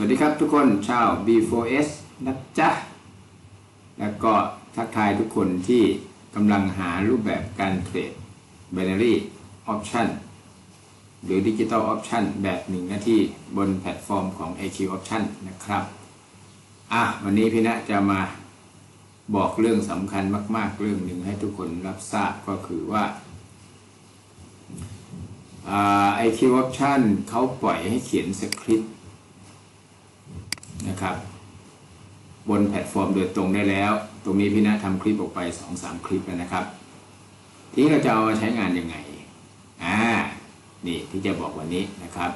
วัสดีครับทุกคนชาว B4S นะจ๊ะ แล้วก็ทักทายทุกคนที่กำลังหารูปแบบการเทรด Binary Option หรือ Digital Option แบบหนึ่งนาทีบนแพลตฟอร์มของ AQ Option นะครับ อะ วันนี้พี่ณจะมาบอกเรื่องสำคัญมาก ๆ เรื่องหนึ่งให้ทุกคนรับทราบก็คือว่า IQ Option เขาปล่อยให้เขียนสคริปต์ นะครับ บนแพลตฟอร์มโดยตรงได้แล้ว ตรงนี้พี่นาทำคลิปออกไป 2-3 คลิปแล้วนะครับ ทีเราจะเอามาใช้งานยังไงอ่านี่ที่จะบอกวันนี้นะครับ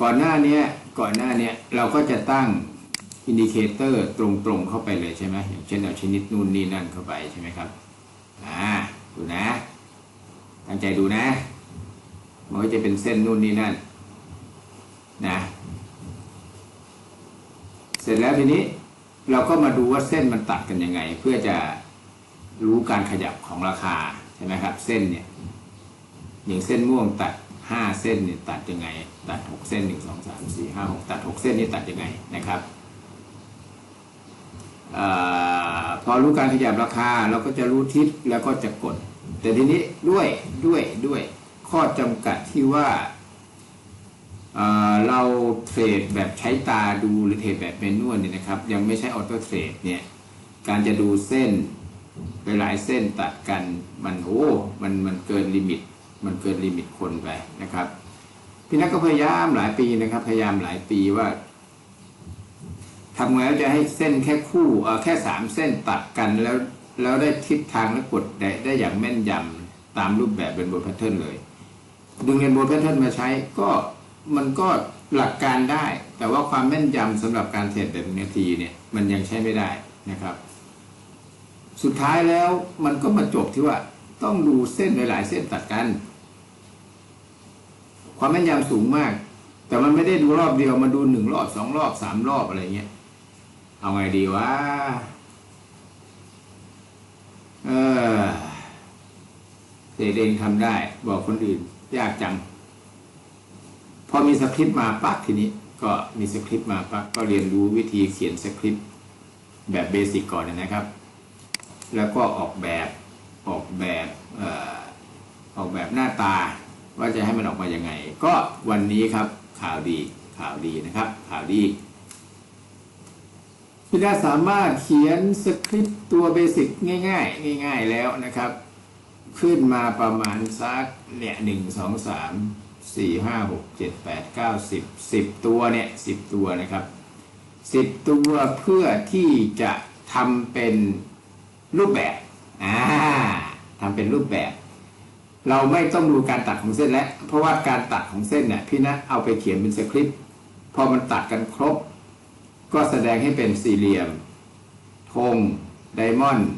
ก่อนหน้านี้ก่อนหน้านี้เราก็จะตั้งอินดิเคเตอร์ตรงๆเข้าไปเลยใช่ไหมอย่างเช่นเอาชนิดนู่นนี่นั่นเข้าไปใช่ไหมครับอ่าดูนะ ตั้งใจดูนะมันก็จะเป็นเส้นนู่นนี่นั่นนะ ร็จแล้วทีนี้เราก็มาดูว่าเส้นมันตัดกันยังไง เพื่อจะรู้การขยับของราคาใช่ไหมครับ เส้นเนี่ยอย่างเส้นม่วงตัดห้าเส้นเนี่ยตัดยังไง ตัดหกเส้นหนึ่งสองสามสี่ห้าหกตัดหกเส้นนี่ตัดยังไงนะครับอพอรู้การขยับราคาเราก็จะรู้ทิศแล้วก็จะกด แต่ทีนี้ด้วยด้วยด้วยข้อจำกัดที่ว่า เราเทรดแบบใช้ตาดูหรือเทรดแบบเมนวลเนี่ยนะครับ ยังไม่ใช่ออโต้เทรดเนี่ยการจะดูเส้นหลายๆเส้นตัดกันมันโอ้มันมันเกินลิมิต มันเกินลิมิตคนไปนะครับ พี่นักก็พยายามหลายปีนะครับ พยายามหลายปีว่าทำไงแล้วจะให้เส้นแค่คู่เออแค่สามเส้นตัดกันแล้วแล้วได้ทิศทางและกดได้ได้อย่างแม่นยำตามรูปแบบเป็นบทแพทเทิร์นเลย ดึงเรียนบทแพทเทิร์นมาใช้ก็ มันก็หลักการได้ แต่ว่าความแม่นยำสำหรับการเทรดแบบนาทีเนี่ยมันยังใช้ไม่ได้นะครับ สุดท้ายแล้วมันก็มาจบที่ว่าต้องดูเส้นหลายๆเส้นตัดกัน ความแม่นยำสูงมาก แต่มันไม่ได้ดูรอบเดียวมาดูหนึ่งรอบสองรอบสามรอบอะไรเงี้ยเอาไงดีวะเออเทรดเองทำได้ บอกคนอื่น ยากจัง พอมีสคริปต์มาปั๊บทีนี้ก็มีสคริปต์มาปั๊บก็เรียนรู้วิธีเขียนสคริปต์แบบเบสิกก่อนนะครับ แล้วก็ออกแบบออกแบบออออกแบบหน้าตาว่าจะให้มันออกมายังไง ก็วันนี้ครับข่าวดีข่าวดีนะครับ ข่าวดีพี่ดาสามารถเขียนสคริปต์ตัวเบสิกง่ายๆ ง่าย ๆแล้วนะครับ ขึ้นมาประมาณสักเนี่ยหนึ่งสองสาม สี่ห้าหกเจ็ดแปดเก้าสิบสิบตัวเนี่ยสิบตัวนะครับสิบตัวเพื่อที่จะทำเป็นรูปแบบอ่าทำเป็นรูปแบบ เราไม่ต้องดูการตัดของเส้นแล้ว เพราะว่าการตัดของเส้นเนี่ยพี่นะเอาไปเขียนเป็นสคริปต์พอมันตัดกันครบ ก็แสดงให้เป็นสี่เหลี่ยมธงไดมอนด์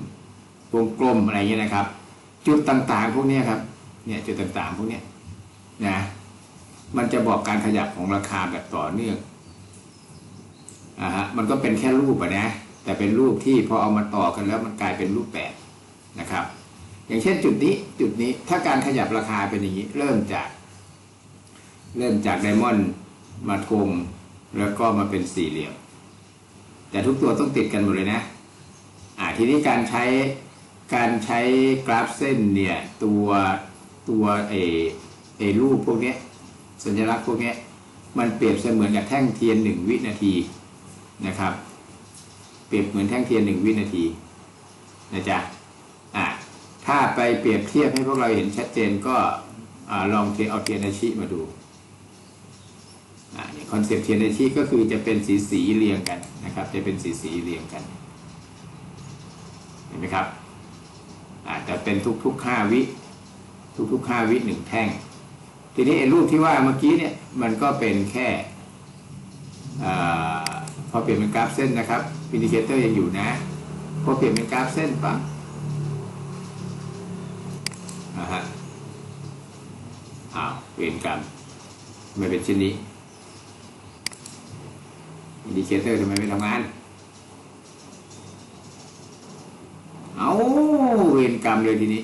วงกลมอะไรเงี้ยนะครับ จุดต่างๆ พวกนี้ครับเนี่ยจุดต่างๆ พวกนี้นะ มันจะบอกการขยับของราคาแบบต่อเนื่องอ่าฮะมันก็เป็นแค่รูปอะนะ แต่เป็นรูปที่พอเอามาต่อกันแล้วมันกลายเป็นรูปแบบนะครับ อย่างเช่นจุดนี้จุดนี้ถ้าการขยับราคาเป็นอย่างนี้ เริ่มจาก เริ่มจากไดมอนด์มาทงแล้วก็มาเป็นสี่เหลี่ยม แต่ทุกตัวต้องติดกันหมดเลยนะอ่าทีนี้การใช้การใช้กราฟเส้นเนี่ยตัวตัวเอเอรูปพวกเนี้ย สัญลักษณ์พวกนี้มันเปรียบเสมือนกับแท่งเทียนหนึ่งวินาทีนะครับ เปรียบเหมือนแท่งเทียนหนึ่งวินาทีนะจ๊ะอ่าถ้าไปเปรียบเทียบให้พวกเราเห็นชัดเจนก็อ่ลองเทเอาเทียนอาชิมาดูคอนเซปต์เทียนอาชิก็คือจะเป็นสีสีเรียงกันนะครับ จะเป็นสีสีเรียงกันเห็นไหมครับอาจจะเป็นทุกๆห้าวิ ทุกๆห้าวิหนึ่งแท่ง ทีนี้ไอ้รูปที่ว่าเมื่อกี้เนี่ยมันก็เป็นแค่อพอเปลี่ยนเป็นกราฟเส้นนะครับอินดิเคเตอร์ยังอยู่นะพอเปลี่ยนเป็นกราฟเส้นปั๊บอ่าฮะอ้าวเปลี่ยนกรรมไม่เป็นเช่นนี้อินดิเคเตอร์ทำไมไม่ทำงานเอาเวรกรรมเลยทีนี้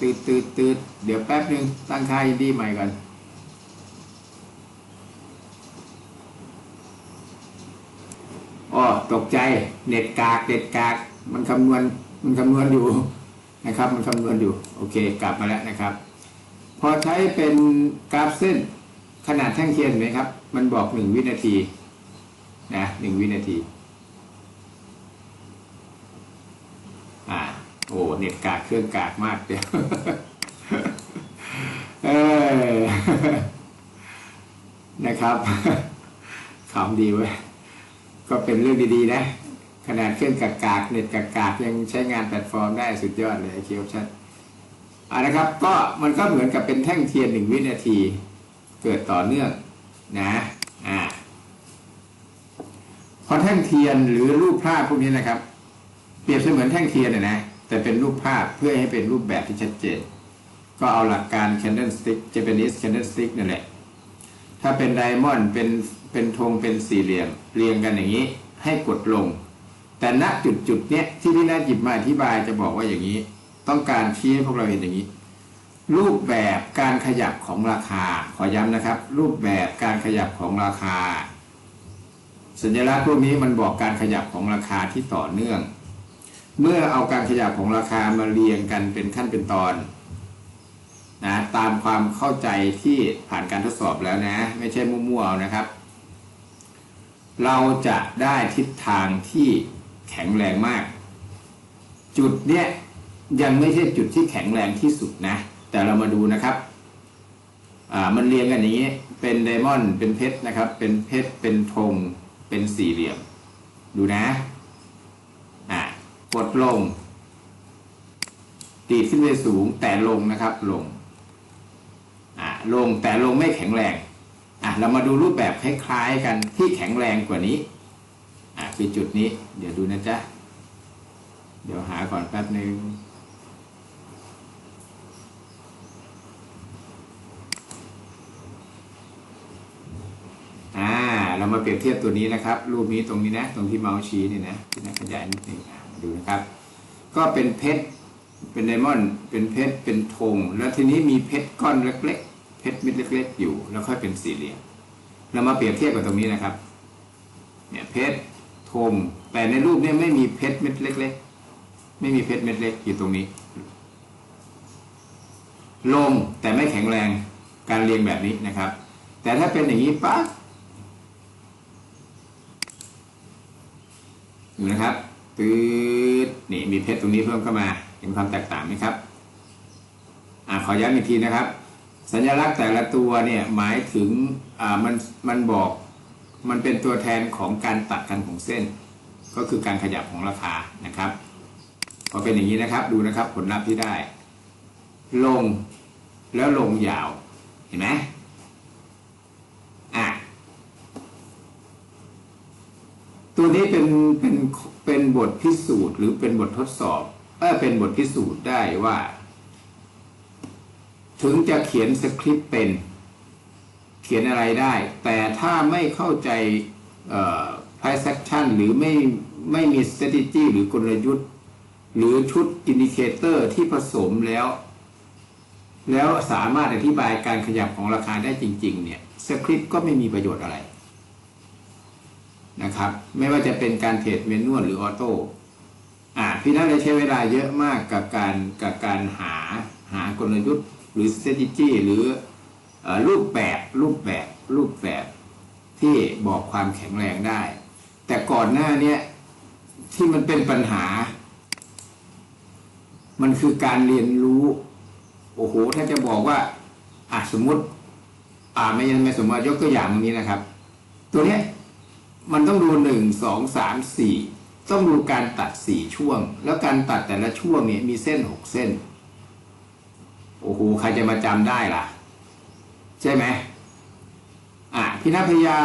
ตืดตืดตืดเดี๋ยวแป๊บหนึ่งตั้งค่าอินดีใหม่ก่อน อ๋อ ตกใจเน็ตกากเน็ตกาก มันคำนวณมันคำนวณอยู่นะครับ มันคำนวณอยู่ โอเค กลับมาแล้วนะครับ พอใช้เป็นกราฟเส้นขนาดแท่งเทียนไหมครับ มันบอกหนึ่งวินาทีนะหนึ่งวินาที โอ้เน็ตกากเครื่องกากมากเดียวเออนะครับขำดีเว้ยก็เป็นเรื่องดีๆนะ ขนาดเครื่องกากากเน็ตกากากยังใช้งานแพลตฟอร์มได้สุดยอดเลยไอคิวชันอ่านะครับ ก็มันก็เหมือนกับเป็นแท่งเทียนหนึ่งวินาที เกิดต่อเนื่องนะอ่าพอแท่งเทียนหรือรูปภาพพวกนี้นะครับ เปรียบเสมือนแท่งเทียนนะนะ แต่เป็นรูปภาพเพื่อให้เป็นรูปแบบที่ชัดเจน ก็เอาหลักการ candlestick Japanese candlestick นั่นแหละ ถ้าเป็นไดมอนด์เป็นเป็นธงเป็นสี่เหลี่ยมเรียงกันอย่างนี้ให้กดลง แต่ณจุดจุดเนี้ยที่พี่นาหยิบมาอธิบายจะบอกว่าอย่างนี้ ต้องการชี้ให้พวกเราเห็นอย่างนี้ รูปแบบการขยับของราคา ขอย้ำนะครับ รูปแบบการขยับของราคา สัญลักษณ์พวกนี้มันบอกการขยับของราคาที่ต่อเนื่อง เมื่อเอาการขยับของราคามาเรียงกันเป็นขั้นเป็นตอนนะตามความเข้าใจที่ผ่านการทดสอบแล้วนะ ไม่ใช่มั่วๆนะครับ เราจะได้ทิศทางที่แข็งแรงมาก จุดเนี้ยยังไม่ใช่จุดที่แข็งแรงที่สุดนะ แต่เรามาดูนะครับอ่ามันเรียงกันอย่างนี้เป็นไดมอนด์เป็นเพชรนะครับ เป็นเพชรเป็นธงเป็นสี่เหลี่ยม ดูนะ กดลง ตีขึ้นไปสูงแต่ลงนะครับลงอ่าลงแต่ลงไม่แข็งแรงอะเรามาดูรูปแบบคล้ายๆกันที่แข็งแรงกว่านี้อะคือจุดนี้ เดี๋ยวดูนะจ๊ะเดี๋ยวหาก่อนแป๊บนึงอ่าเรามาเปรียบเทียบตัวนี้นะครับ รูปนี้ตรงนี้นะ ตรงที่เมาส์ชี้นี่นะนะขยายนิดหนึงอะ ดูนะครับ ก็เป็นเพชรเป็นไดมอนด์เป็นเพชรเป็นธงแล้วทีนี้มีเพชรก้อนเล็ก ๆ เพชรเม็ดเล็ก ๆ อยู่ แล้วค่อยเป็นสี่เหลี่ยมเรามาเปรียบเทียบกับตรงนี้นะครับเนี่ยเพชรธงแต่ในรูปเนี่ยไม่มีเพชรเม็ดเล็ก ๆ ไม่มีเพชรเม็ดเล็กอยู่ตรงนี้ ลงแต่ไม่แข็งแรงการเรียงแบบนี้นะครับ แต่ถ้าเป็นอย่างนี้ปั๊บดูนะครับ ตืดนี่มีเพชรตรงนี้เพิ่มเข้ามาเห็นความแตกต่างไหมครับอ่าขอย้ำอีกทีนะครับ สัญลักษณ์แต่ละตัวเนี่ยหมายถึงอ่ามันมันบอกมันเป็นตัวแทนของการตัดกันของเส้น ก็คือการขยับของราคานะครับพอเป็นอย่างนี้นะครับดูนะครับผลลัพธ์ที่ได้ ลงแล้วลงยาวเห็นไหมอะ ตัวนี้เป็นเป็นเป็นบทพิสูจน์หรือเป็นบททดสอบเออเป็นบทพิสูจน์ได้ว่า ถึงจะเขียนสคริปต์เป็น เขียนอะไรได้ แต่ถ้าไม่เข้าใจเอ่อ price action หรือไม่ไม่มี strategy หรือกลยุทธ์ หรือชุดอินดิเคเตอร์ที่ผสมแล้ว แล้วสามารถอธิบายการขยับของราคาได้จริง ๆ เนี่ยสคริปต์ก็ไม่มีประโยชน์อะไร นะครับ ไม่ว่าจะเป็นการเทรดเมนวลหรือออโต้อ่าพี่นัทได้ใช้เวลาเยอะมากกับการกับการหาหากลยุทธ์หรือ strategy หรือรูปแบบรูปแบบรูปแบบที่บอกความแข็งแรงได้ แต่ก่อนหน้านี้ที่มันเป็นปัญหา มันคือการเรียนรู้ โอ้โห ถ้าจะบอกว่าอะสมมติ อ่าไม่ยังไม่สมมติยกตัวอย่างตรงนี้นะครับ ตัวเนี้ย มันต้องดูหนึ่งสองสามสี่ต้องดูการตัดสี่ช่วง แล้วการตัดแต่ละช่วงเนี่ยมีเส้นหกเส้น โอ้โหใครจะมาจำได้ล่ะ ใช่ไหมอะพี่นัพยายา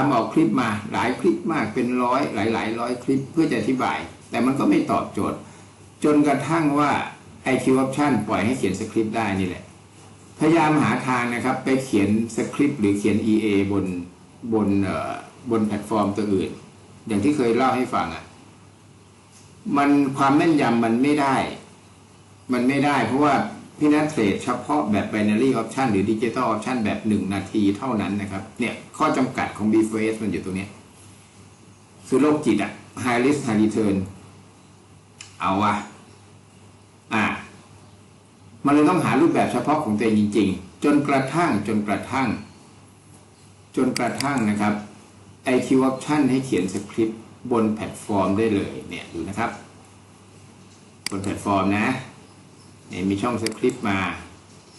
มออกคลิปมาหลายคลิปมากเป็นร้อยหลายหลายร้อยคลิปเพื่อจะอธิบาย แต่มันก็ไม่ตอบโจทย์ จนกระทั่งว่า IQ Option ปล่อยให้เขียนสคริปต์ได้นี่แหละ พยายามหาทางนะครับ ไปเขียนสคริปต์หรือเขียน EA บนบนเอ่อ บนแพลตฟอร์มตัวอื่น อย่างที่เคยเล่าให้ฟังอะ่ะ มันความแม่นยำมันไม่ได้ มันไม่ได้ เพราะว่าพี่นัทเทรดเฉพาะแบบ binary option หรือ digital option แบบหนึ่งนาทีเท่านั้นนะครับ เนี่ยข้อจำกัดของ b f s มันอยู่ตรงนี้คือโรคจิตอะ่ะ high risk high return เอาวะอ่ามันเลยต้องหารูปแบบเฉพาะของตัวเองจริง ๆ จนกระทั่งจนกระทั่ง จนกระทั่งนะครับ IQ Option ให้เขียนสคริปต์บนแพลตฟอร์มได้เลยเนี่ยดูนะครับ บนแพลตฟอร์มนะเนี่ยมีช่องสคริปต์มา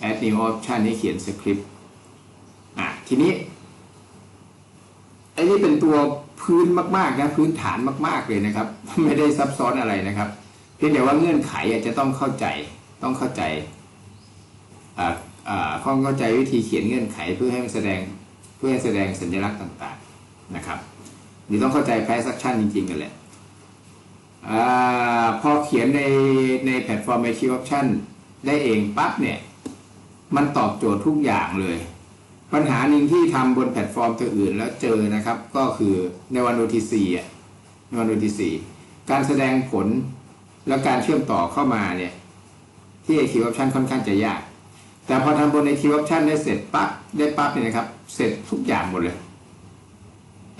Add New Option ให้เขียนสคริปต์อะทีนี้ไอ้นี่เป็นตัวพื้นมากๆนะพื้นฐานมาก ๆเลยนะครับ ไม่ได้ซับซ้อนอะไรนะครับ เพียงแต่ว่าเงื่อนไขอาจจะต้องเข้าใจต้องเข้าใจอ่าอ่าต้องเข้าใจวิธีเขียนเงื่อนไขเพื่อให้มันแสดงเพื่อให้แสดงสัญลักษณ์ต่างๆ นะครับหรือต้องเข้าใจ price action จริงๆกันแหละอาพอเขียนในในแพลตฟอร์ม i q Option ได้เองปั๊บเนี่ย มันตอบโจทย์ทุกอย่างเลย ปัญหาหนึ่งที่ทำบนแพลตฟอร์มตัวอื่นแล้วเจอนะครับ ก็คือในวัน OTC อะในวัน OTC การแสดงผลและการเชื่อมต่อเข้ามาเนี่ย ที่ IQ Option ค่อนข้างจะยาก แต่พอทำบน IQ Option ได้เสร็จปั๊บได้ปั๊บเนี่ยนะครับ เสร็จทุกอย่างหมดเลย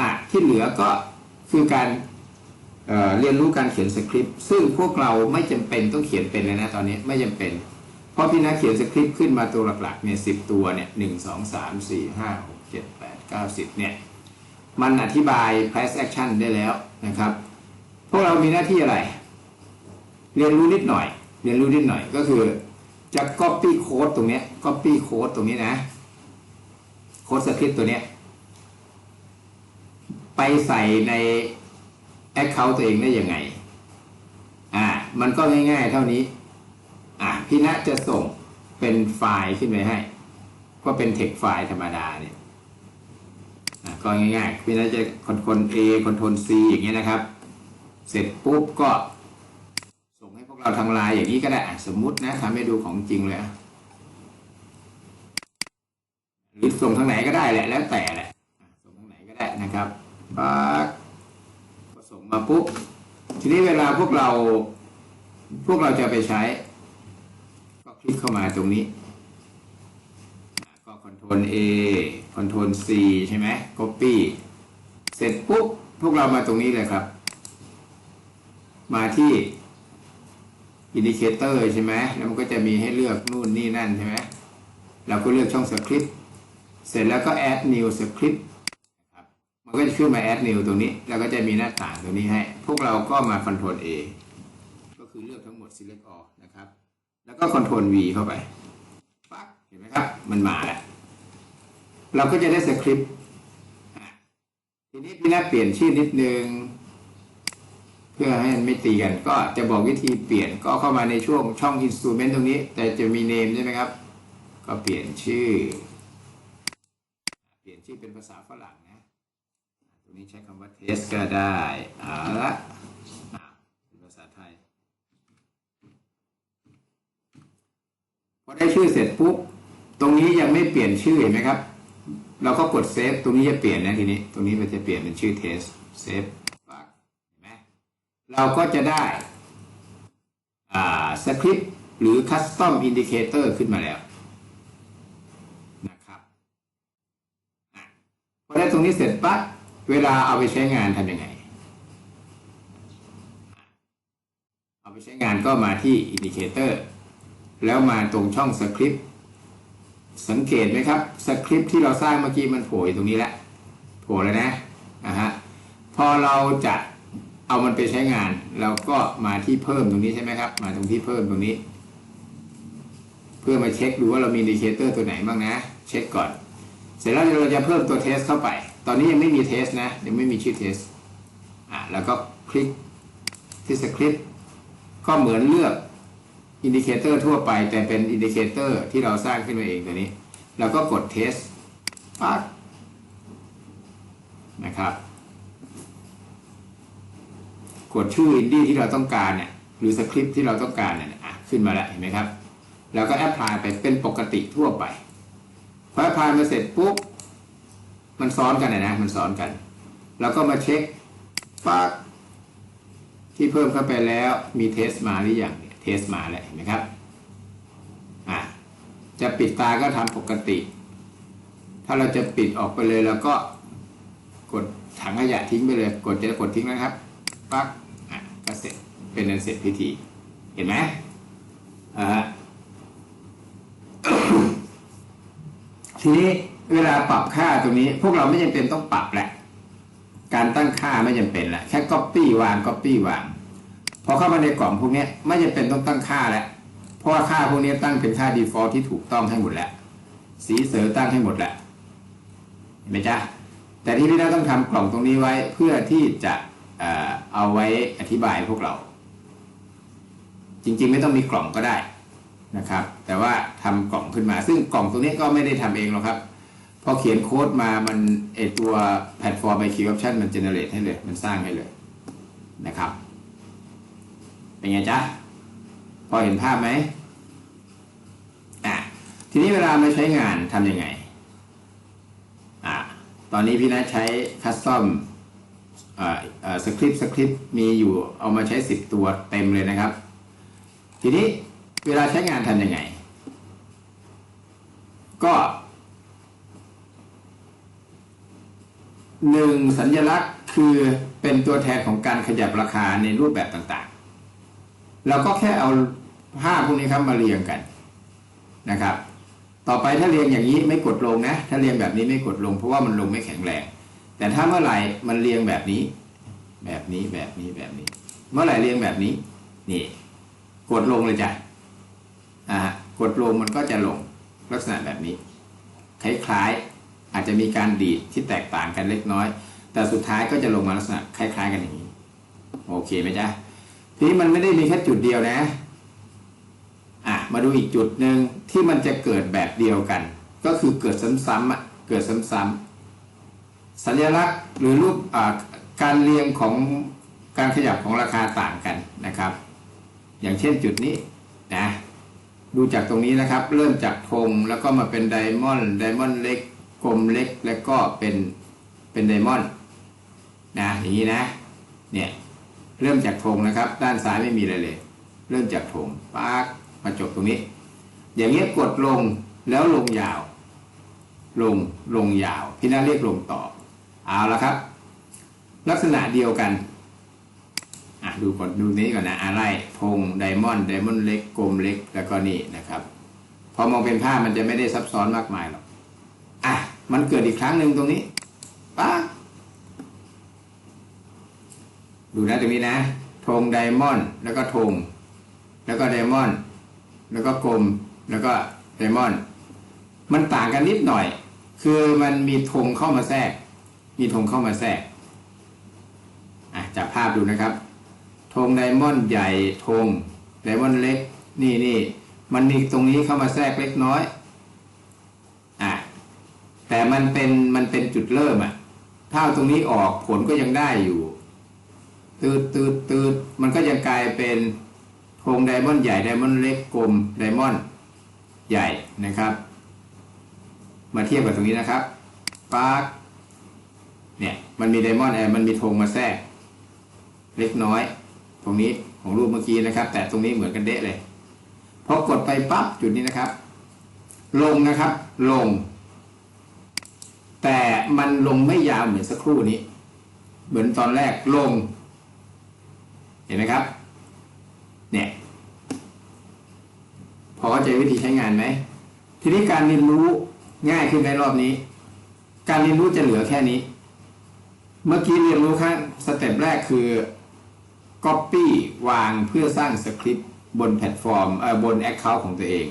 อะที่เหลือก็คือการเเรียนรู้การเขียนสคริปต์ซึ่งพวกเราไม่จำเป็นต้องเขียนเป็นเลยนะตอนนี้ไม่จำเป็น เพราะพี่นักเขียนสคริปต์ขึ้นมาตัวหลักๆเนี่ยสิบตัวเนี่ยหนึ่งสองสามสี่ห้าหกเจ็ดแปดเก้าสิบเนี่ยมันอธิบาย price action ได้แล้วนะครับ พวกเรามีหน้าที่อะไร เรียนรู้นิดหน่อย เรียนรู้นิดหน่อยก็คือจะ copy code ตรงนี้ copy code ตรงนี้นะ โค้ดสคริปต์ตัวเนี้ย ไปใส่ใน Account ตัวเองได้ยังไง อ่า มันก็ง่ายๆเท่านี้ อ่าพี่ณจะส่งเป็นไฟล์ขึ้นไปให้ ก็เป็นเทคไฟล์ธรรมดาเนี่ยอะก็ง่ายๆ พี่ณจะคอนโทรล A คอนโทรล C อย่างเงี้ยนะครับ เสร็จปุ๊บก็ ส่งให้พวกเราทางไลน์อย่างนี้ก็ได้ สมมุตินะทำให้ดูของจริงเลย หรือส่งทางไหนก็ได้แหละ แล้วแต่แหละ ส่งทางไหนก็ได้นะครับ ปั๊บก็ส่งมาปุ๊บทีนี้เวลาพวกเราพวกเราจะไปใช้ ก็คลิกเข้ามาตรงนี้ ก็คอะก็ Ctrl A Ctrl C ใช่ไหม Copy เสร็จปุ๊บ พวกเรามาตรงนี้เลยครับ มาที่อินดิเคเตอร์ใช่ไหมแล้วมันก็จะมีให้เลือกนู่นนี่นั่นใช่ไหมเราก็เลือกช่องสคริปต์ เสร็จแล้วก็ add new script มันก็จะขึ้นมา add new ตรงนี้ แล้วก็จะมีหน้าต่างตรงนี้ให้ พวกเราก็มา control A ก็คือเลือกทั้งหมด select all นะครับ แล้วก็ control V เข้าไปปั๊กเห็นไหมครับ มันมาแล้ว เราก็จะได้สคริปต์ทีนี้พี่นัทเปลี่ยนชื่อนิดนึง เพื่อให้มันไม่ตีกัน ก็จะบอกวิธีเปลี่ยนก็เข้ามาในช่วงช่อง instrument ตรงนี้ แต่จะมี name ใช่ไหมครับ ก็เปลี่ยนชื่อ เปลี่ยนชื่อเป็นภาษาฝรั่งนะ รงนี้ใช้คำว่า test ก็ได้เอาละอะเป็นภาษาไทย พอได้ชื่อเสร็จปุ๊บ ตรงนี้ยังไม่เปลี่ยนชื่อเห็นไหมครับ เราก็กดเซฟตรงนี้จะเปลี่ยนนะทีนี้ ตรงนี้มันจะเปลี่ยนเป็นชื่อ test เซฟปั๊บเห็นไหมเราก็จะได้สคริปต์หรือ custom indicator ขึ้นมาแล้วนะครับพอได้ตรงนี้เสร็จปั๊บ เวลาเอาไปใช้งานทำยังไง เอาไปใช้งานก็มาที่ indicator แล้วมาตรงช่องสคริปต์สังเกตไหมครับสคริปต์ที่เราสร้างเมื่อกี้มันโผล่ตรงนี้แล้วโผล่แล้วนะนะฮะพอเราจะเอามันไปใช้งาน เราก็มาที่เพิ่มตรงนี้ใช่ไหมครับ มาตรงที่เพิ่มตรงนี้ เพื่อมาเช็คดูว่าเรามีอินดิเคเตอร์ตัวไหนบ้างนะ เช็คก่อน เสร็จแล้วเราจะเพิ่มตัวเทสเข้าไป ตอนนี้ยังไม่มีเทสนะ ยังไม่มีชื่อเทสอะแล้วก็คลิกที่สคริปต์ก็เหมือนเลือกอินดิเคเตอร์ทั่วไปแต่เป็นอินดิเคเตอร์ที่เราสร้างขึ้นมาเองตัวนี้ แล้วก็กดเทสปั๊บนะครับกดชื่ออินดี้ที่เราต้องการเนี่ยหรือสคริปต์ที่เราต้องการเนี่ยอะขึ้นมาแล้วเห็นไหมครับ แล้วก็แอปพลายไปเป็นปกติทั่วไปพอแอปพลายมาเสร็จปุ๊บ มันซ้อนกันนะนะมันซ้อนกัน แล้วก็มาเช็คปั๊บที่เพิ่มเข้าไปแล้วมีเทสมาหรือยังเทสมาแล้วเห็นไหมครับอะจะปิดตาก็ทำปกติ ถ้าเราจะปิดออกไปเลยเราก็กดถังขยะทิ้งไปเลย กดจะกดทิ้งนะครับปักอะก็เสร็จเป็นอันเสร็จพิธี เห็นไหมอ่าฮะทีนี้ เวลาปรับค่าตรงนี้ พวกเราไม่จำเป็นต้องปรับแหละ การตั้งค่าไม่จำเป็นแหละแค่ copy วาง copy วางพอเข้ามาในกล่องพวกนี้ไม่จำเป็นต้องตั้งค่าแล้วเพราะว่าค่าพวกนี้ตั้งเป็นค่า default ที่ถูกต้องให้หมดแล้วสีเสือตั้งให้หมดแล้วเห็นไหมจ๊ะแต่ที่พี่น้าต้องทำกล่องตรงนี้ไว้เพื่อที่จะเอาไว้อธิบายพวกเรา จริงๆ ไม่ต้องมีกล่องก็ได้นะครับ แต่ว่าทำกล่องขึ้นมา ซึ่งกล่องตรงนี้ก็ไม่ได้ทำเองหรอกครับ พอเขียนโค้ดมามันไอตัวแพลตฟอร์ม IQ Option มันเจเนเรตให้เลย มันสร้างให้เลยนะครับ เป็นไงจ๊ะ พอเห็นภาพไหมอะทีนี้เวลามาใช้งานทำยังไงอะตอนนี้พี่นัทใช้คัสตอมสคริปต์สคริปต์มีอยู่เอามาใช้ 10 ตัวเต็มเลยนะครับ ทีนี้เวลาใช้งานทำยังไง ก็ หนึ่งสัญลักษณ์คือเป็นตัวแทนของการขยับราคาในรูปแบบต่างๆ เราก็แค่เอาภาพพวกนี้ครับมาเรียงกันนะครับ ต่อไปถ้าเรียงอย่างนี้ไม่กดลงนะ ถ้าเรียงแบบนี้ไม่กดลง เพราะว่ามันลงไม่แข็งแรง แต่ถ้าเมื่อไหร่มันเรียงแบบนี้ แบบนี้แบบนี้แบบนี้ เมื่อไหร่เรียงแบบนี้นี่กดลงเลยจ้ะอ่ากดลงมันก็จะลงลักษณะแบบนี้ คล้ายๆ อาจจะมีการดีดที่แตกต่างกันเล็กน้อย แต่สุดท้ายก็จะลงมาลักษณะคล้าย ๆ กันอย่างนี้ โอเคไหมจ๊ะทีนี้มันไม่ได้มีแค่จุดเดียวนะ อะ มาดูอีกจุดหนึ่งที่มันจะเกิดแบบเดียวกัน ก็คือเกิดซ้ำๆอะเกิดซ้ำๆสัญลักษณ์หรือรูปอ่าการเรียงของการขยับของราคาต่างกันนะครับ อย่างเช่นจุดนี้นะดูจากตรงนี้นะครับ เริ่มจากธงแล้วก็มาเป็นไดมอนด์ไดมอนด์เล็ก กลมเล็กแล้วก็เป็นเป็นไดมอนด์นะอย่างนี้นะเนี่ยเริ่มจากธงนะครับ ด้านซ้ายไม่มีอะไรเลย เริ่มจากธงปากมาจบตรงนี้ อย่างเงี้ยกดลงแล้วลงยาว ลงลงยาว พี่นาเรียกลงต่อเอาละครับ ลักษณะเดียวกันอะดูก่อนดูนี้ก่อนนะอะไรธงไดมอนด์ไดมอนด์เล็กกลมเล็กแล้วก็นี่นะครับ พอมองเป็นภาพมันจะไม่ได้ซับซ้อนมากมายหรอก มันเกิดอีกครั้งหนึ่งตรงนี้ป๊าดูนะตรงนี้นะธงไดมอนด์แล้วก็ธงแล้วก็ไดมอนด์แล้วก็กลมแล้วก็ไดมอนด์มันต่างกันนิดหน่อย คือมันมีธงเข้ามาแทรก มีธงเข้ามาแทรกอะจับภาพดูนะครับธงไดมอนด์ใหญ่ธงไดมอนด์เล็กนี่นี่มันมีตรงนี้เข้ามาแทรกเล็กน้อย แต่มันเป็นมันเป็นจุดเริ่มอะถ้าเอาตรงนี้ออกผลก็ยังได้อยู่ ตืดตืดตืดมันก็ยังกลายเป็นธงไดมอนด์ใหญ่ไดมอนด์เล็กกลมไดมอนด์ใหญ่นะครับ มาเทียบกับตรงนี้นะครับปาร์กเนี่ยมันมีไดมอนด์เออมันมีธงมาแทรก เล็กน้อย ตรงนี้ของรูปเมื่อกี้นะครับ แต่ตรงนี้เหมือนกันเดะเลยพอกดไปปั๊บจุดนี้นะครับ ลงนะครับ ลง แต่มันลงไม่ยาวเหมือนสักครู่นี้ เหมือนตอนแรกลง เห็นไหมครับ เนี่ย พอเข้าใจวิธีใช้งานไหม ทีนี้การเรียนรู้ง่ายขึ้นในรอบนี้ การเรียนรู้จะเหลือแค่นี้ เมื่อกี้เรียนรู้ขั้นสเต็ปแรกคือ Copy วางเพื่อสร้างสคริปต์บนแพลตฟอร์มเอ่อบน Account ของตัวเอง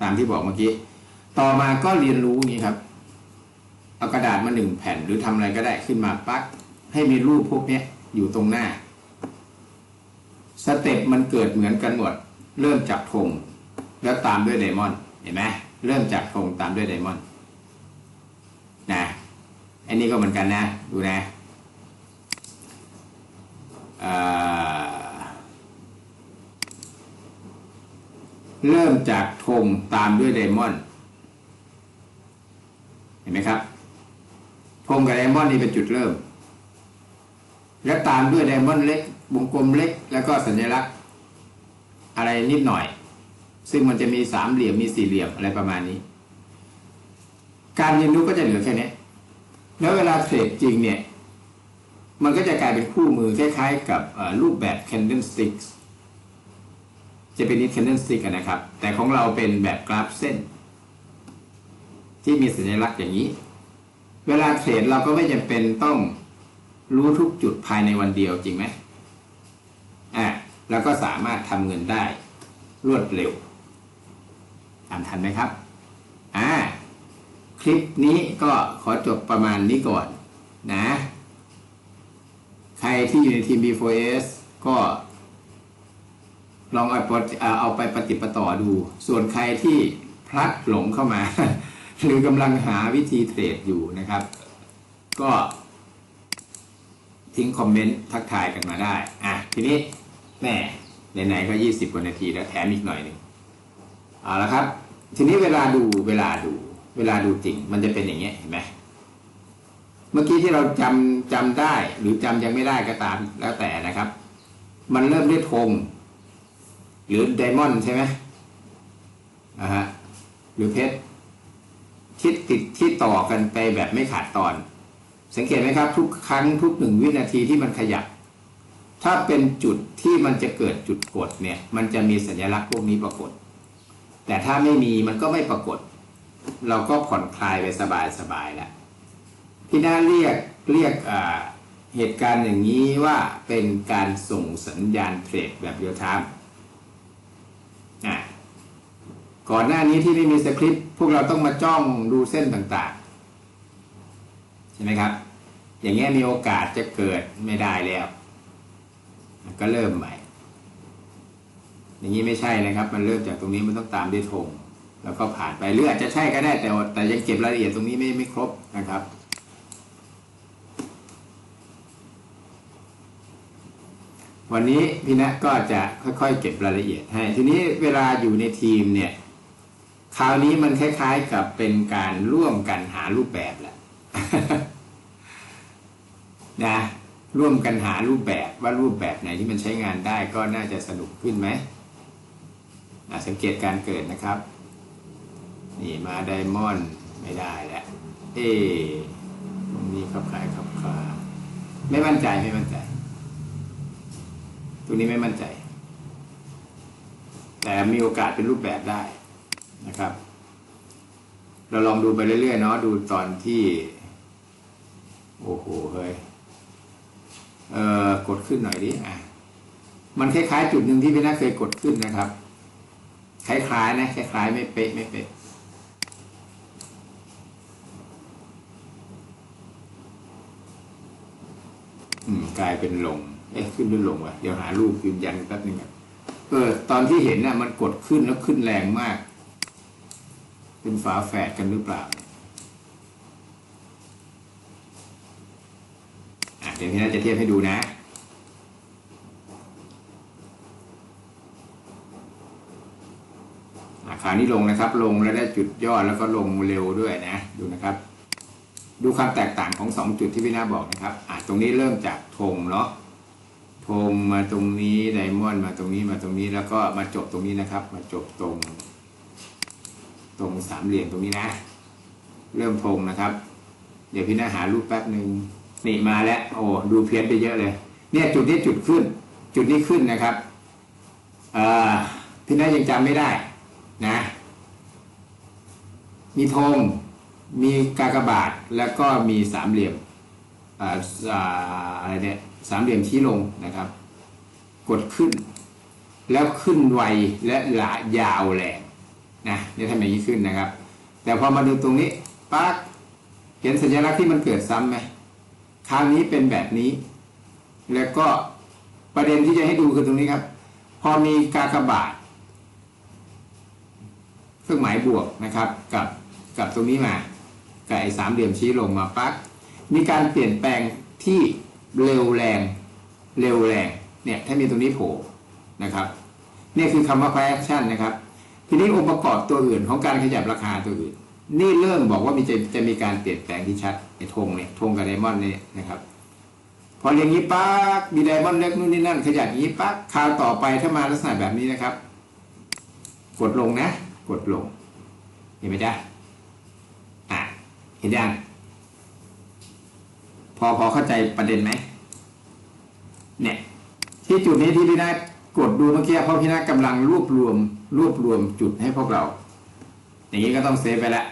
ตามที่บอกเมื่อกี้ ต่อมาก็เรียนรู้อย่างนี้ครับ เอากระดาษมาหนึ่งแผ่นหรือทำอะไรก็ได้ขึ้นมาปักให้มีรูปพวกเนี้ยอยู่ตรงหน้า สเต็ปมันเกิดเหมือนกันหมด เริ่มจากธงแล้วตามด้วยไดมอนด์เห็นไหมเริ่มจากธงตามด้วยไดมอนด์นะอันนี้ก็เหมือนกันนะ ดูนะเอ่อเริ่มจากธงตามด้วยไดมอนด์เห็นไหมครับ ธงกับไดมอนด์นี่เป็นจุดเริ่ม แล้วตามด้วยไดมอนด์เล็กวงกลมเล็ก แล้วก็สัญลักษณ์ อะไรนิดหน่อย ซึ่งมันจะมีสามเหลี่ยมมีสี่เหลี่ยมอะไรประมาณนี้ การเรียนรู้ก็จะเหลือแค่นี้แล้วเวลาเทรดจริงเนี่ย มันก็จะกลายเป็นคู่มือคล้ายๆ กับรูปแบบ candlestick จะเป็นนิด candlestick นะครับ แต่ของเราเป็นแบบกราฟเส้น ที่มีสัญลักษณ์อย่างนี้ เวลาเทรดเราก็ไม่จำเป็นต้องรู้ทุกจุดภายในวันเดียวจริงไหมอะแล้วก็สามารถทำเงินได้ รวดเร็วตามทันไหมครับ อ่า คลิปนี้ก็ขอจบประมาณนี้ก่อนนะ ใครที่อยู่ในทีม B4S ก็ลองเอาไปเอาไปปฏิปต่อดู ส่วนใครที่พลัดหลงเข้ามา หรือกำลังหาวิธีเทรดอยู่นะครับ ก็ทิ้งคอมเมนต์ทักทายกันมาได้ อะ ทีนี้แม่ไหนๆก็20กว่านาทีแล้วแถมอีกหน่อยหนึ่งเอาละครับ ทีนี้เวลาดูเวลาดู เวลาดูจริง มันจะเป็นอย่างเงี้ยเห็นไหมเมื่อกี้ที่เราจำจำได้หรือจำยังไม่ได้ก็ตามแล้วแต่นะครับ มันเริ่มด้วยธงหรือไดมอนด์ใช่ไหมอ่าฮะหรือเพชร ที่ติดที่ต่อกันไปแบบไม่ขาดตอน สังเกตไหมครับ ทุกครั้งทุกหนึ่งวินาทีที่มันขยับ ถ้าเป็นจุดที่มันจะเกิดจุดกดเนี่ยมันจะมีสัญลักษณ์พวกนี้ปรากฏ แต่ถ้าไม่มีมันก็ไม่ปรากฏ เราก็ผ่อนคลายไปสบายๆแล้วพี่น่าเรียกเรียกเหตุการณ์อย่างนี้ว่าเป็นการส่งสัญญาณเทรดแบบเรียลไทม์ ก่อนหน้านี้ที่ไม่มีสคริปต์พวกเราต้องมาจ้องดูเส้นต่างๆ ใช่ไหมครับ อย่างเงี้ยมีโอกาสจะเกิดไม่ได้แล้ว ก็เริ่มใหม่ อย่างนี้ไม่ใช่นะครับ มันเริ่มจากตรงนี้มันต้องตามด้วยธงแล้วก็ผ่านไปหรืออาจจะใช่ก็ได้แต่แต่ยังเก็บรายละเอียดตรงนี้ไม่ไม่ครบนะครับวันนี้พี่นะก็จะค่อยๆ เก็บรายละเอียดให้ ทีนี้เวลาอยู่ในทีมเนี่ย คราวนี้มันคล้าย ๆ กับเป็นการร่วมกันหารูปแบบแหละนะร่วมกันหารูปแบบว่ารูปแบบไหนที่มันใช้งานได้ก็น่าจะสนุกขึ้นไหมสังเกตการเกิดนะครับ นี่มาไดมอนด์ไม่ได้แล้วเอตรงนี้ขับขายขับคาไม่มั่นใจไม่มั่นใจ ตรงนี้ไม่มั่นใจ แต่มีโอกาสเป็นรูปแบบได้ นะครับ เราลองดูไปเรื่อยๆเนาะดูตอนที่ โอ้โหเฮ้ยเออกดขึ้นหน่อยดิอะมันคล้ายๆ จุดหนึ่งที่พี่นัทเคยกดขึ้นนะครับ คล้ายๆนะคล้ายๆไม่เป๊ะไม่เป๊ะอืมกลายเป็นลง เอ๊ะขึ้นหรือลงวะเดี๋ยวหารูปยืนยันแป๊บนึงอะเออตอนที่เห็นน่ะมันกดขึ้นแล้วขึ้นแรงมาก เป็นฝาแฝดกันหรือเปล่าเดี๋ยวพี่น่าจะเทียบให้ดูนะ คราวนี้ลงนะครับ ลงแล้วได้จุดยอดแล้วก็ลงเร็วด้วยนะ ดูนะครับ ดูความแตกต่างของสองจุดที่พี่นาบอกนะครับอะตรงนี้เริ่มจากธงเนาะธงมาตรงนี้ไดมอนด์มาตรงนี้มาตรงนี้แล้วก็มาจบตรงนี้นะครับ มาจบตรง ตรงสามเหลี่ยมตรงนี้นะ เริ่มธงนะครับ เดี๋ยวพี่นาหารูปแป๊บหนึ่งนี่มาแล้ว โอ้ดูเพี้ยนไปเยอะเลย เนี่ยจุดนี้จุดขึ้น จุดนี้ขึ้นนะครับพี่นายังจำไม่ได้นะ มีธงมีกากบาทแล้วก็มีสามเหลี่ยมอะไรเนี่ยสามเหลี่ยมชี้ลงนะครับ กดขึ้น แล้วขึ้นไวและหลายาวแรง นะเนี่ทำอย่างนี้ขึ้นนะครับ แต่พอมาดูตรงนี้ปั๊กเห็นสัญลักษณ์ที่มันเกิดซ้ำไหมคราวนี้เป็นแบบนี้ แล้วก็ประเด็นที่จะให้ดูคือตรงนี้ครับ พอมีกากบาทเครื่องหมายบวกนะครับ กับกับตรงนี้มากับไอ้สามเหลี่ยมชี้ลงมาปั๊บมีการเปลี่ยนแปลงที่เร็วแรงเร็วแรงเนี่ยถ้ามีตรงนี้โผล่นะครับนี่คือคำว่า price action นะครับ ทีนี้องค์ประกอบตัวอื่นของการขยับราคาตัวอื่น นี่เริ่มบอกว่ามีจะจะมีการเปลี่ยนแปลงที่ชัดไอ้ธงเนี่ยธงกับไดมอนด์เนี่ยนะครับ พออย่างนี้ปั๊บมีไดมอนด์เล็กนู่นนี่นั่น ขยับอย่างนี้ปั๊บคราวต่อไปถ้ามาลักษณะแบบนี้นะครับ กดลงนะ กดลง เห็นไหมจ๊ะอะเห็นยังพอพอเข้าใจประเด็นไหมเนี่ย ที่จุดนี้ที่พี่นัทกดดูเมื่อกี้เพราะพี่นัทกำลังรวบรวมรวบรวมจุดให้พวกเรา อย่างนี้ก็ต้องเซฟไปละ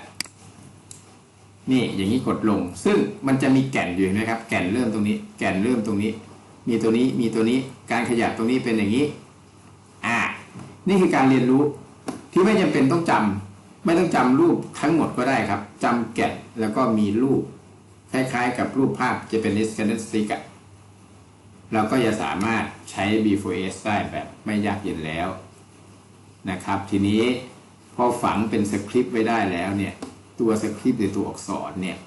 นี่อย่างนี้กดลง ซึ่งมันจะมีแก่นอยู่เห็นะครับ แก่นเริ่มตรงนี้ แก่นเริ่มตรงนี้ มีตัวนี้มีตัวนี้การขยับตรงนี้เป็นอย่างนี้อ่านี่คือการเรียนรู้ที่ไม่จำเป็นต้องจำไม่ต้องจำรูปทั้งหมดก็ได้ครับจำแก่นแล้วก็มีรูปคล้ายๆ กับรูปภาพจะเป็น s c a n n e r stick อะเราก็จะสามารถใช้ B4S ได้แบบไม่ยากเย็นแล้ว นะครับ ทีนี้พอฝังเป็นสคริปต์ไว้ได้แล้วเนี่ยตัวสคริปต์หรือตัวอักษรเนี่ย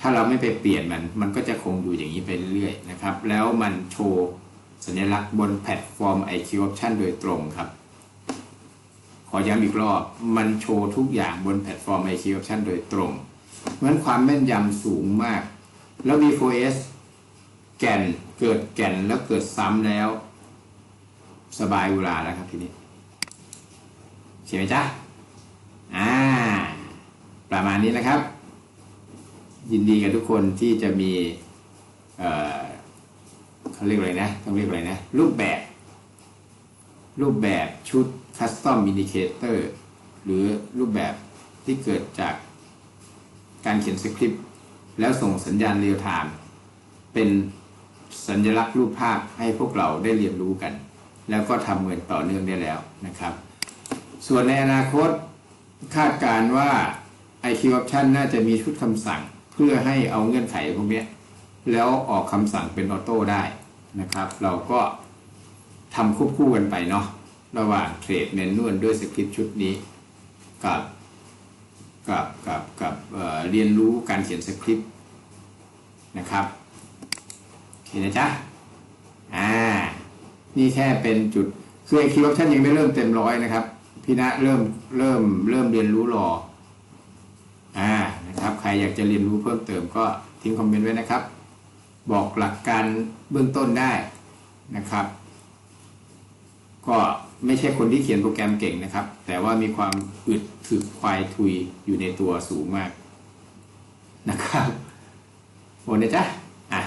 ถ้าเราไม่ไปเปลี่ยนมัน มันก็จะคงอยู่อย่างนี้ไปเรื่อยๆนะครับ แล้วมันโชว์สัญลักษณ์บนแพลตฟอร์ม IQ Option โดยตรงครับ ขอย้ำอีกรอบ มันโชว์ทุกอย่างบนแพลตฟอร์ม IQ Option โดยตรงเพราะนั้นความแม่นยำสูงมาก แล้ว V4S แก่นเกิดแก่นแล้วเกิดซ้ำแล้ว สบายเวลาแล้วครับทีนี้ ใช่ไหมจ๊ะอ่าประมาณนี้นะครับ ยินดีกับทุกคนที่จะมีเอ่อเขาเรียกอะไรนะต้องเรียกอะไรนะ รูปแบบ รูปแบบชุด Custom Indicator หรือรูปแบบที่เกิดจากการเขียนสคริปต์แล้วส่งสัญญาณเรียลไทม์เป็นสัญลักษณ์รูปภาพให้พวกเราได้เรียนรู้กัน แล้วก็ทำเงินต่อเนื่องได้แล้วนะครับ ส่วนในอนาคตคาดการณ์ว่า IQ Option น่าจะมีชุดคำสั่ง เพื่อให้เอาเงื่อนไขพวกนี้แล้วออกคำสั่งเป็นออโต้ได้นะครับ เราก็ทำควบคู่กันไปเนาะระหว่างเทรดเมนนวลด้วยสคริปต์ชุดนี้ กับกับกับกับเเรียนรู้การเขียนสคริปต์นะครับโอเคนะจ๊ะอ่านี่แค่เป็นจุดคือไอคิวออปชันยังไม่เริ่มเต็มร้อยนะครับ พี่ณเริ่มเริ่มเริ่มเรียนรู้รออ่านะครับ ใครอยากจะเรียนรู้เพิ่มเติมก็ทิ้งคอมเมนต์ไว้นะครับ บอกหลักการเบื้องต้นได้นะครับ ก็ไม่ใช่คนที่เขียนโปรแกรมเก่งนะครับ แต่ว่ามีความอึดถึกควายทุยอยู่ในตัวสูงมากนะครับโอ้นะจ๊ะอะ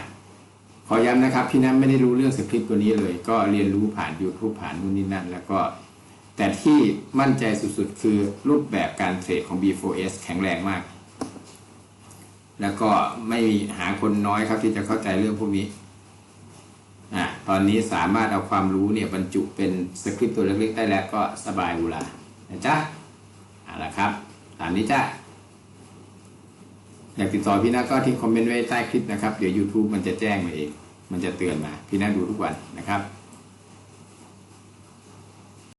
ขอย้ำนะครับ พี่น้ำไม่ได้รู้เรื่องสคริปต์ตัวนี้เลย ก็เรียนรู้ผ่าน YouTube ผ่านนู่นนี่นั่น แล้วก็ แต่ที่มั่นใจสุดๆ คือรูปแบบการเทรดของ B4S แข็งแรงมาก แล้วก็ไม่มีหาคนน้อยครับที่จะเข้าใจเรื่องพวกนี้อะตอนนี้สามารถเอาความรู้เนี่ยบรรจุเป็นสคริปต์ตัวเล็กๆ ได้แล้วก็สบายเวลานะจ๊ะเอาละครับตามนี้จ้ะอยากติดต่อพี่นาก็ทิ้งคอมเมนต์ไว้ใต้คลิปนะครับ เดี๋ยว YouTube มันจะแจ้งมาเอง มันจะเตือนมา พี่นาดูทุกวันนะครับ